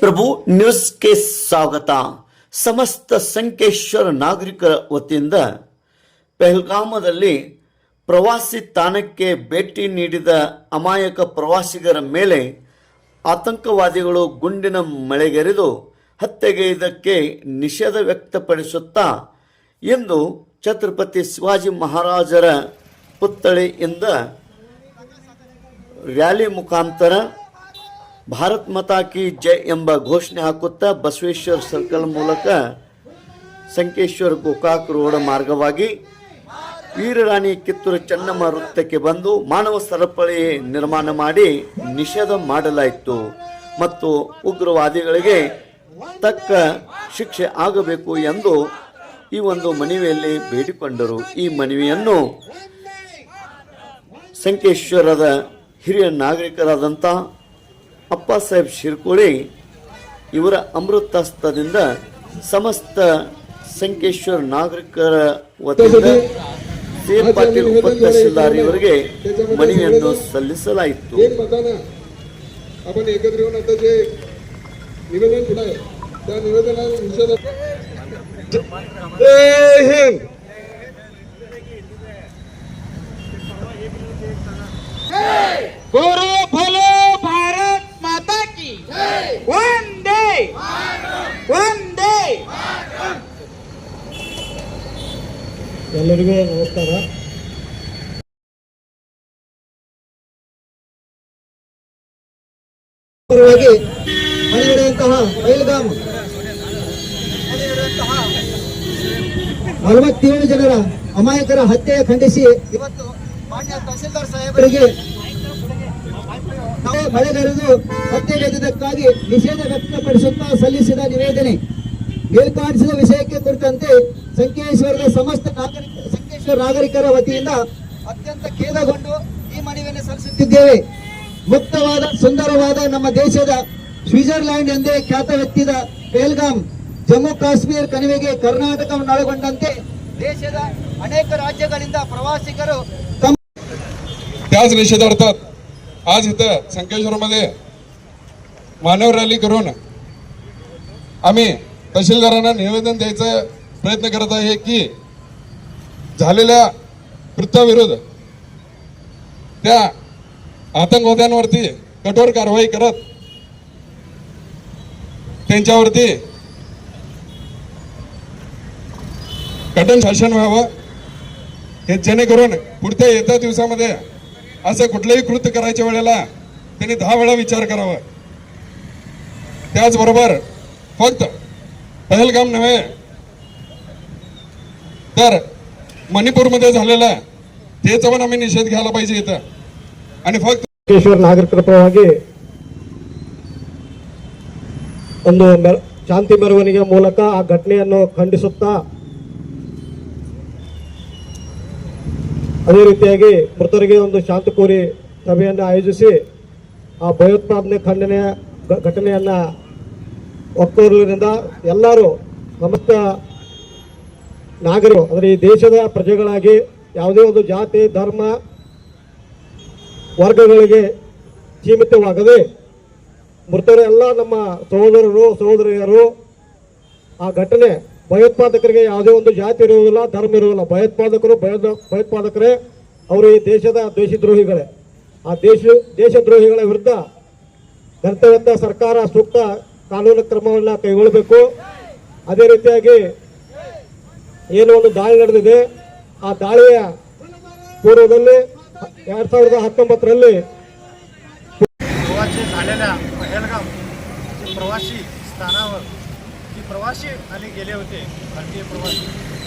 ಪ್ರಭು ನ್ಯೂಸ್ಗೆ ಸ್ವಾಗತ. ಸಮಸ್ತ ಸಂಕೇಶ್ವರ ನಾಗರಿಕರ ವತಿಯಿಂದ ಪೆಹಲ್ಗಾಮದಲ್ಲಿ ಪ್ರವಾಸಿ ತಾಣಕ್ಕೆ ಭೇಟಿ ನೀಡಿದ ಅಮಾಯಕ ಪ್ರವಾಸಿಗರ ಮೇಲೆ ಆತಂಕವಾದಿಗಳು ಗುಂಡಿನ ಮಳೆಗೆರೆದು ಹತ್ಯೆಗೈದಕ್ಕೆ ನಿಷೇಧ ವ್ಯಕ್ತಪಡಿಸುತ್ತಾ ಇಂದು ಛತ್ರಪತಿ ಶಿವಾಜಿ ಮಹಾರಾಜರ ಪುತ್ಥಳಿಯಿಂದ ರ್ಯಾಲಿ ಮುಖಾಂತರ ಭಾರತ್ ಮತಾಕಿ ಜೈ ಎಂಬ ಘೋಷಣೆ ಹಾಕುತ್ತಾ ಬಸವೇಶ್ವರ ಸರ್ಕಲ್ ಮೂಲಕ ಸಂಕೇಶ್ವರ ಗೋಕಾಕ್ ರೋಡ್ ಮಾರ್ಗವಾಗಿ ವೀರರಾಣಿ ಕಿತ್ತೂರು ಚೆನ್ನಮ್ಮ ವೃತ್ತಕ್ಕೆ ಬಂದು ಮಾನವ ಸರಪಳಿ ನಿರ್ಮಾಣ ಮಾಡಿ ನಿಷೇಧ ಮಾಡಲಾಯಿತು. ಮತ್ತು ಉಗ್ರವಾದಿಗಳಿಗೆ ತಕ್ಕ ಶಿಕ್ಷೆ ಆಗಬೇಕು ಎಂದು ಈ ಒಂದು ಮನವಿಯಲ್ಲಿ ಬೇಡಿಕೊಂಡರು. ಈ ಮನವಿಯನ್ನು ಸಂಕೇಶ್ವರದ ಹಿರಿಯ ನಾಗರಿಕರಾದಂಥ ಅಪ್ಪ ಸಾಹೇಬ್ ಶಿರ್ಕೋಳಿ ಇವರ ಅಮೃತಸ್ತದಿಂದ ಸಮಸ್ತ ಸಂಕೇಶ್ವರ ನಾಗರಿಕರ ವತಿಯಿಂದ ಸಿ ಪಾಟೀಲ್ ಉಪತಹಸೀಲ್ದಾರ್ ಇವರಿಗೆ ಮನವಿಯನ್ನು ಸಲ್ಲಿಸಲಾಯಿತು एक मतानं आपण एकत्र येऊन आता जे निवेदन दिलं आहे त्या निवेदनाला ಎಲ್ಲರಿಗೂ ನಮಸ್ಕಾರ. ಮನೆಯಂತಹ ಬಯಲುಗಾಮ, ನಲವತ್ತೇಳು ಜನರ ಅಮಾಯಕರ ಹತ್ಯೆ ಖಂಡಿಸಿ ಇವತ್ತು ಮಾನ್ಯ ತಹಸೀಲ್ದಾರ್ ಸಾಹೇಬರಿಗೆ ನಾವು ಮಳೆಗರೆದು ಹತ್ಯೆಗೈದಕ್ಕಾಗಿ ನಿಷೇಧ ವ್ಯಕ್ತಪಡಿಸುತ್ತಾ ಸಲ್ಲಿಸಿದ ನಿವೇದನೆ. ಮೇಲ್ಕಾಣಿಸಿದ ವಿಷಯಕ್ಕೆ ಕುರಿತಂತೆ ಸಂಕೇಶ್ವರದ ಸಮಸ್ತ ನಾಗರಿಕ ಸಂಕೇಶ್ವರ ನಾಗರಿಕರ ವತಿಯಿಂದ ಅತ್ಯಂತ ಖೇದಗೊಂಡು ಈ ಮನವಿಯನ್ನು ಸಲ್ಲಿಸುತ್ತಿದ್ದೇವೆ ಮುಕ್ತವಾದ ಸುಂದರವಾದ ನಮ್ಮ ದೇಶದ ಸ್ವಿಟ್ಜರ್ಲ್ಯಾಂಡ್ ಎಂದೇ ಖ್ಯಾತವೆತ್ತಿದ ಪೇಲ್ಗಾಮ್ ಜಮ್ಮು ಕಾಶ್ಮೀರ ಕಣಿವೆಗೆ ಕರ್ನಾಟಕವನ್ನೊಳಗೊಂಡಂತೆ ದೇಶದ ಅನೇಕ ರಾಜ್ಯಗಳಿಂದ ಪ್ರವಾಸಿಗರು ತಮ್ಮ त्याच निषेधार्थात आज इथं संकेश्वरमध्ये मानव रॅली करून आम्ही तहसीलदारांना निवेदन द्यायचा प्रयत्न करत आहे की झालेल्या कृत्याविरुद्ध त्या आतंकवाद्यांवरती कठोर कारवाई करत त्यांच्यावरती कठोर शासन व्हावं हे जेणेकरून पुढच्या येत्या दिवसामध्ये असं कुठलंही कृत्य करायच्या वेळेला त्यांनी दहा वेळा विचार करावा. त्याचबरोबर फक्त पहलगाम नव्हे तर मणिपूरमध्ये झालेला त्याचा पण आम्ही निषेध घ्यायला पाहिजे इथं आणि फक्त ಸಂಕೇಶ್ವರ ನಾಗರಿಕರ ಪರವಾಗಿ ಒಂದು ಮೆರ- ಶಾಂತಿ ಮೆರವಣಿಗೆ ಮೂಲಕ ಆ ಘಟನೆಯನ್ನು ಖಂಡಿಸುತ್ತಾ ಅದೇ ರೀತಿಯಾಗಿ ಮೃತರಿಗೆ ಒಂದು ಶಾಂತಿ ಕೋರಿ ಸಭೆಯನ್ನು ಆಯೋಜಿಸಿ ಆ ಭಯೋತ್ಪಾದನೆ ಖಂಡನೆಯ ಘ- ಘಟನೆಯನ್ನ ಒಕ್ಕೋರಲಿನಿಂದ ಎಲ್ಲರೂ ಸಮಸ್ತ ನಾಗರಿಕರು, ಅಂದರೆ ಈ ದೇಶದ ಪ್ರಜೆಗಳಾಗಿ ಯಾವುದೇ ಒಂದು ಜಾತಿ, ಧರ್ಮ, ವರ್ಗಗಳಿಗೆ ಸೀಮಿತವಾಗದೆ ಮೃತರು ಎಲ್ಲ ನಮ್ಮ ಸಹೋದರರು, ಸಹೋದರಿಯರು, ಆ ಘಟನೆ ಭಯೋತ್ಪಾದಕರಿಗೆ ಯಾವುದೇ ಒಂದು ಜಾತಿ ಇರುವುದಿಲ್ಲ, ಧರ್ಮ ಇರುವುದಿಲ್ಲ. ಭಯೋತ್ಪಾದಕರು, ಭಯೋದ, ಭಯೋತ್ಪಾದಕರೇ ಅವರು ಈ ದೇಶದ ದೇಶದ್ರೋಹಿಗಳೇ. ಆ ದೇಶ, ದೇಶದ್ರೋಹಿಗಳ ವಿರುದ್ಧ ಕರ್ತವ್ಯದ ಸರ್ಕಾರ ಸೂಕ್ತ ಕಾನೂನು ಕ್ರಮವನ್ನು ಕೈಗೊಳ್ಳಬೇಕು. ಅದೇ ರೀತಿಯಾಗಿ ಏನು ಒಂದು ದಾಳಿ ನಡೆದಿದೆ ಆ ದಾಳಿಯ ಪೂರ್ವದಲ್ಲಿ ಎರಡ್ ಸಾವಿರದ ಹತ್ತೊಂಬತ್ತರಲ್ಲಿ गोवाचे झालेल्या पहलगाम जे प्रवासी स्थानावर जे प्रवासी आणि गेले होते भारतीय प्रवासी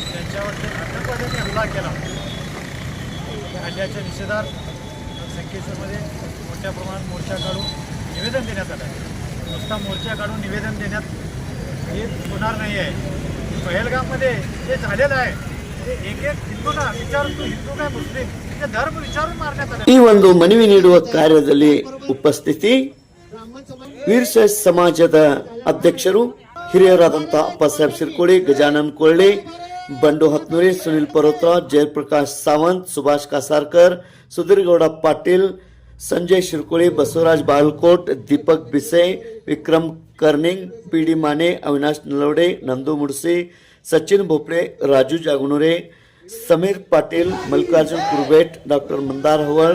त्यांच्यावरती आतंकवाद्यांनी हल्ला केला त्या हल्ल्याच्या निषेधार्थ संकेश्वरमध्ये मोठ्या प्रमाणात मोर्चा काढून निवेदन देण्यात आलं आहे नुसता मोर्चा काढून निवेदन देण्यात हे होणार नाही आहे पहलगाममध्ये जे झालेलं आहे ते एक एक हिंदूंना विचारून तू हिंदू काय मुस्लिम ते धर्म विचारून मारण्यात आलं ಈ ಒಂದು ಮನವಿ ನೀಡುವ ಕಾರ್ಯದಲ್ಲಿ ಉಪಸ್ಥಿತಿ ವೀರಶೈವ ಸಮಾಜದ ಅಧ್ಯಕ್ಷರು ಹಿರಿಯರಾದಂತಹ ಅಪ್ಪ ಸಾಹೇಬ್ ಶಿರ್ಕೋಳಿ ಗಜಾನನ್ ಕೊಳ್ಳಿ ಬಂಡು ಹತ್ನೂರಿ Sunil ಪರ್ವತರಾವ್ Jayaprakash Sawant Subhash ಕಾಸಾರ್ಕರ್ ಸುಧೀರ್ಗೌಡ Patil Sanjay शिरकोळे Basavaraj Balkot Deepak Bise Vikram Karning P D Mane Avinash Nalawade Nandu Mudse Sachin Bhople Raju Jagnure Sameer Patil Mallikarjun Kurbet doctor Mandar Haval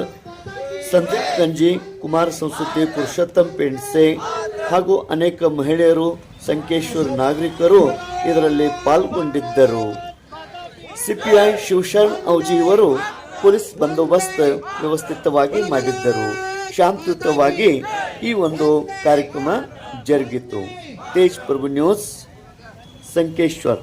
Sandeep Ganji Kumara Sanskriti Purushottam ಪೆಂಡ್ಸೆ ಹಾಗೂ ಅನೇಕ ಮಹಿಳೆಯರು ಸಂಕೇಶ್ವರ ನಾಗರಿಕರು ಇದರಲ್ಲಿ ಪಾಲ್ಗೊಂಡಿದ್ದರು ಸಿಪಿಐ ಶಿವಶರಣ್ ಔಜಿ ಇವರು ಪೊಲೀಸ್ ಬಂದೋಬಸ್ತ್ ವ್ಯವಸ್ಥಿತವಾಗಿ ಮಾಡಿದ್ದರು. ಶಾಂತಿಯುತವಾಗಿ ಈ ಒಂದು ಕಾರ್ಯಕ್ರಮ ಜರುಗಿತು. ತೇಜ್ ಪ್ರಭು ನ್ಯೂಸ್ ಸಂಕೇಶ್ವರ್.